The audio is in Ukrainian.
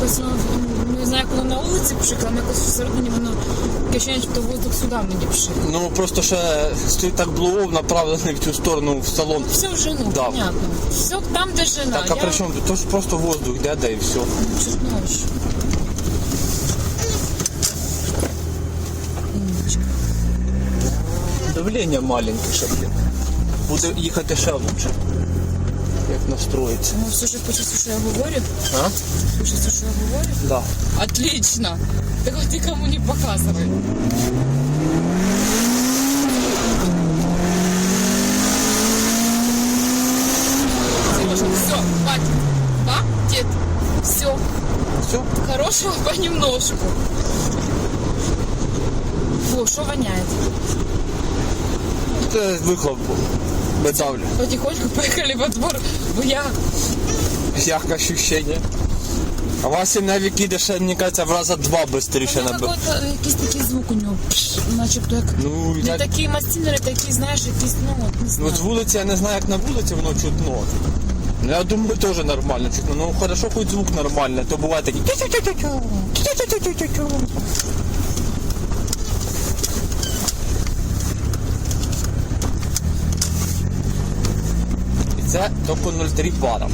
якось воно, ну, не знаю, воно на вулиці пшикало, але якось всередині воно таке воздух сюди мені пшик. Ну просто ще стоїть так блоув направлений в цю сторону в салон. Все вже, ну, Да. понятно. Все там, де жена. Так, а Я при чому? тут? То ж просто воздух йде, де і все. чертнуш. Давлення маленьке ще, блін. Буде їхати ще лучше. Як настроїться. Ну, слушай, хочешь, что я говорю? А? Слушай, что я говорю? Да. Отлично. Так вот ты кому не показывай. Все, хватит. Хватит. Все. Все? Хорошего понемножку. Фу, что воняет? Це вихлоп медавлю. Потихоньку поехали во двор. Бо я Як ощущення. А у вас і навік іде ще, мені кажеться, в раза два швидше Ну, набив. якийсь такий звук у нього. Пш, начебто як Ну, не я... такий мастінер, такий, знаєш, якийсь, ну, от, не ну знаю. з вулиці я не знаю, як на вулиці воно чутно. Ну, я думаю, теж нормально чутно. Ну, хорошо, хоч звук нормальний, то буває такий. Це тільки 0,3 бара.